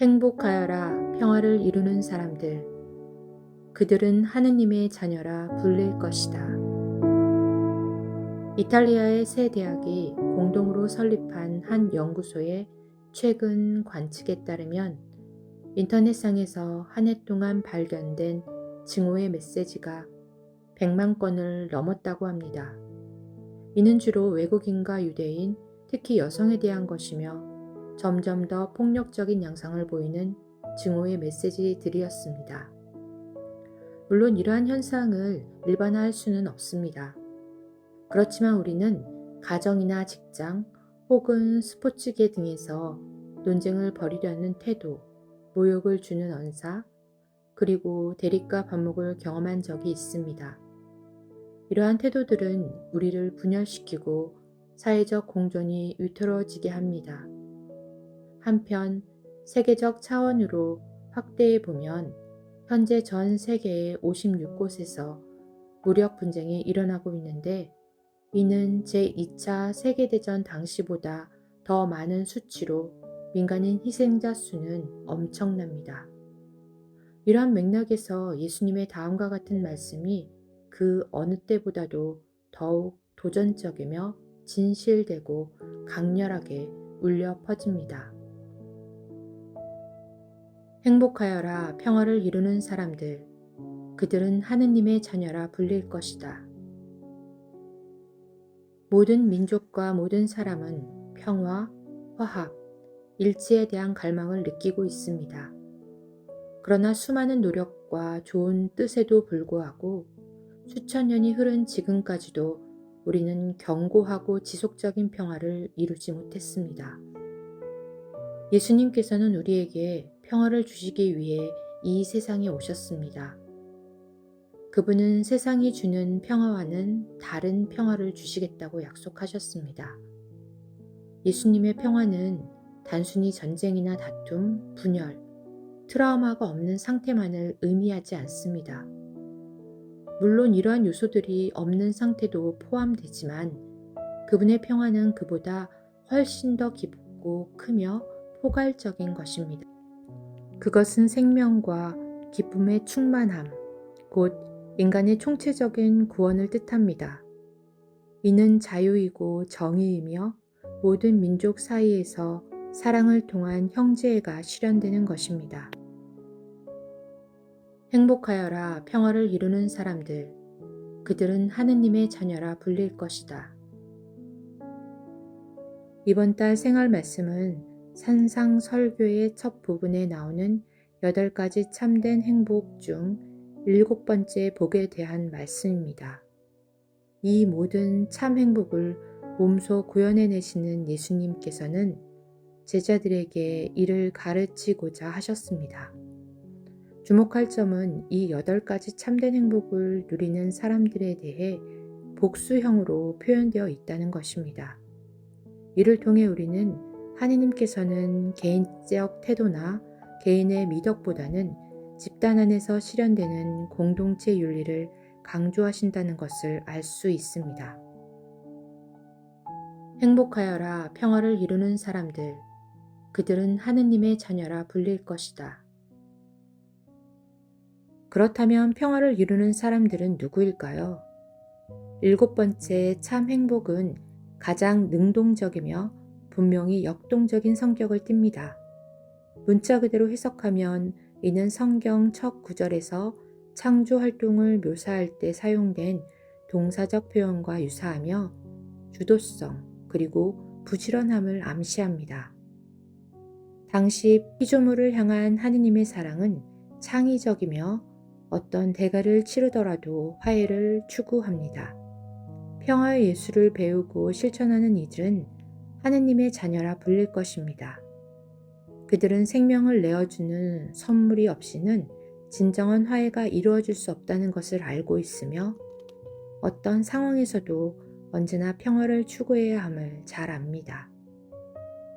행복하여라 평화를 이루는 사람들. 그들은 하느님의 자녀라 불릴 것이다. 이탈리아의 세 대학이 공동으로 설립한 한 연구소의 최근 관측에 따르면 인터넷상에서 한 해 동안 발견된 증오의 메시지가 100만 건을 넘었다고 합니다. 이는 주로 외국인과 유대인, 특히 여성에 대한 것이며 점점 더 폭력적인 양상을 보이는 증오의 메시지들이었습니다. 물론 이러한 현상을 일반화할 수는 없습니다. 그렇지만 우리는 가정이나 직장 혹은 스포츠계 등에서 논쟁을 벌이려는 태도, 모욕을 주는 언사, 그리고 대립과 반목을 경험한 적이 있습니다. 이러한 태도들은 우리를 분열시키고 사회적 공존이 위태로워지게 합니다. 한편 세계적 차원으로 확대해 보면 현재 전 세계의 56곳에서 무력 분쟁이 일어나고 있는데 이는 제2차 세계대전 당시보다 더 많은 수치로 민간인 희생자 수는 엄청납니다. 이러한 맥락에서 예수님의 다음과 같은 말씀이 그 어느 때보다도 더욱 도전적이며 진실되고 강렬하게 울려 퍼집니다. 행복하여라 평화를 이루는 사람들. 그들은 하느님의 자녀라 불릴 것이다. 모든 민족과 모든 사람은 평화, 화합, 일치에 대한 갈망을 느끼고 있습니다. 그러나 수많은 노력과 좋은 뜻에도 불구하고 수천 년이 흐른 지금까지도 우리는 견고하고 지속적인 평화를 이루지 못했습니다. 예수님께서는 우리에게 평화를 주시기 위해 이 세상에 오셨습니다. 그분은 세상이 주는 평화와는 다른 평화를 주시겠다고 약속하셨습니다. 예수님의 평화는 단순히 전쟁이나 다툼, 분열, 트라우마가 없는 상태만을 의미하지 않습니다. 물론 이러한 요소들이 없는 상태도 포함되지만 그분의 평화는 그보다 훨씬 더 깊고 크며 포괄적인 것입니다. 그것은 생명과 기쁨의 충만함, 곧 인간의 총체적인 구원을 뜻합니다. 이는 자유이고 정의이며 모든 민족 사이에서 사랑을 통한 형제애가 실현되는 것입니다. 행복하여라 평화를 이루는 사람들. 그들은 하느님의 자녀라 불릴 것이다. 이번 달 생활 말씀은 산상 설교의 첫 부분에 나오는 여덟 가지 참된 행복 중 일곱 번째 복에 대한 말씀입니다. 이 모든 참 행복을 몸소 구현해내시는 예수님께서는 제자들에게 이를 가르치고자 하셨습니다. 주목할 점은 이 여덟 가지 참된 행복을 누리는 사람들에 대해 복수형으로 표현되어 있다는 것입니다. 이를 통해 우리는 하느님께서는 개인적 태도나 개인의 미덕보다는 집단 안에서 실현되는 공동체 윤리를 강조하신다는 것을 알 수 있습니다. 행복하여라 평화를 이루는 사람들. 그들은 하느님의 자녀라 불릴 것이다. 그렇다면 평화를 이루는 사람들은 누구일까요? 일곱 번째 참 행복은 가장 능동적이며 분명히 역동적인 성격을 띱니다. 문자 그대로 해석하면 이는 성경 첫 구절에서 창조 활동을 묘사할 때 사용된 동사적 표현과 유사하며 주도성 그리고 부지런함을 암시합니다. 당시 피조물을 향한 하느님의 사랑은 창의적이며 어떤 대가를 치르더라도 화해를 추구합니다. 평화의 예술을 배우고 실천하는 이들은 하느님의 자녀라 불릴 것입니다. 그들은 생명을 내어주는 선물이 없이는 진정한 화해가 이루어질 수 없다는 것을 알고 있으며 어떤 상황에서도 언제나 평화를 추구해야 함을 잘 압니다.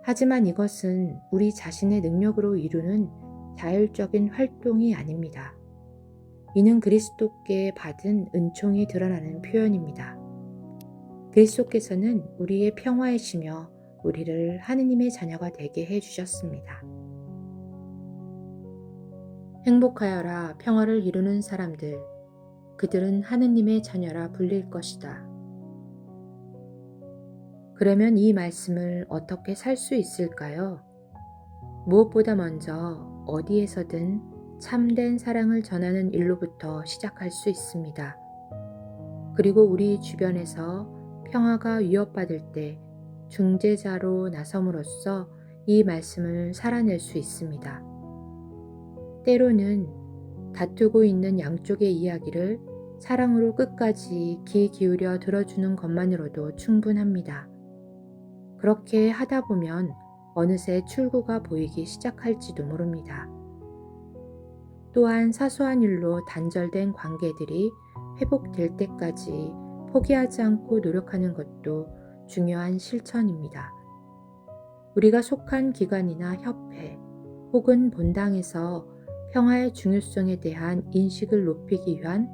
하지만 이것은 우리 자신의 능력으로 이루는 자율적인 활동이 아닙니다. 이는 그리스도께 받은 은총이 드러나는 표현입니다. 그리스도께서는 우리의 평화이시며 우리를 하느님의 자녀가 되게 해 주셨습니다. 행복하여라 평화를 이루는 사람들. 그들은 하느님의 자녀라 불릴 것이다. 그러면 이 말씀을 어떻게 살 수 있을까요? 무엇보다 먼저 어디에서든 참된 사랑을 전하는 일로부터 시작할 수 있습니다. 그리고 우리 주변에서 평화가 위협받을 때 중재자로 나섬으로써 이 말씀을 살아낼 수 있습니다. 때로는 다투고 있는 양쪽의 이야기를 사랑으로 끝까지 귀 기울여 들어주는 것만으로도 충분합니다. 그렇게 하다 보면 어느새 출구가 보이기 시작할지도 모릅니다. 또한 사소한 일로 단절된 관계들이 회복될 때까지 포기하지 않고 노력하는 것도 중요한 실천입니다. 우리가 속한 기관이나 협회 혹은 본당에서 평화의 중요성에 대한 인식을 높이기 위한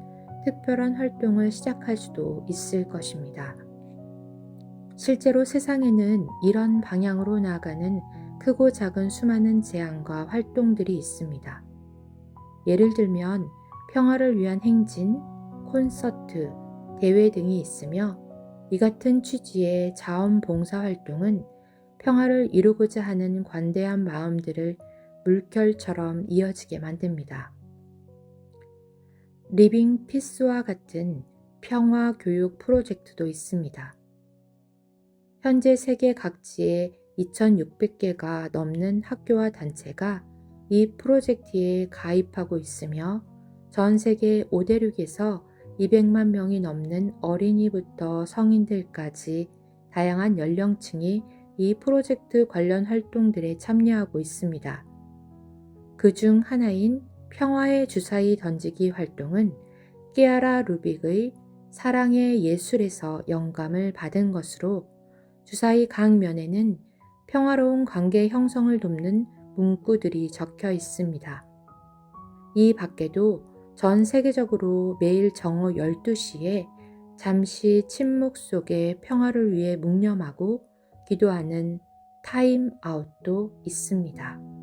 특별한 활동을 시작할 수도 있을 것입니다. 실제로 세상에는 이런 방향으로 나아가는 크고 작은 수많은 제안과 활동들이 있습니다. 예를 들면 평화를 위한 행진, 콘서트, 대회 등이 있으며 이 같은 취지의 자원봉사 활동은 평화를 이루고자 하는 관대한 마음들을 물결처럼 이어지게 만듭니다. 리빙 피스와 같은 평화 교육 프로젝트도 있습니다. 현재 세계 각지에 2,600개가 넘는 학교와 단체가 이 프로젝트에 가입하고 있으며 전 세계 5대륙에서 200만 명이 넘는 어린이부터 성인들까지 다양한 연령층이 이 프로젝트 관련 활동들에 참여하고 있습니다. 그 중 하나인 평화의 주사위 던지기 활동은 끼아라 루빅의 사랑의 예술에서 영감을 받은 것으로 주사위 각 면에는 평화로운 관계 형성을 돕는 문구들이 적혀 있습니다. 이 밖에도 전 세계적으로 매일 정오 12시에 잠시 침묵 속에 평화를 위해 묵념하고 기도하는 타임 아웃도 있습니다.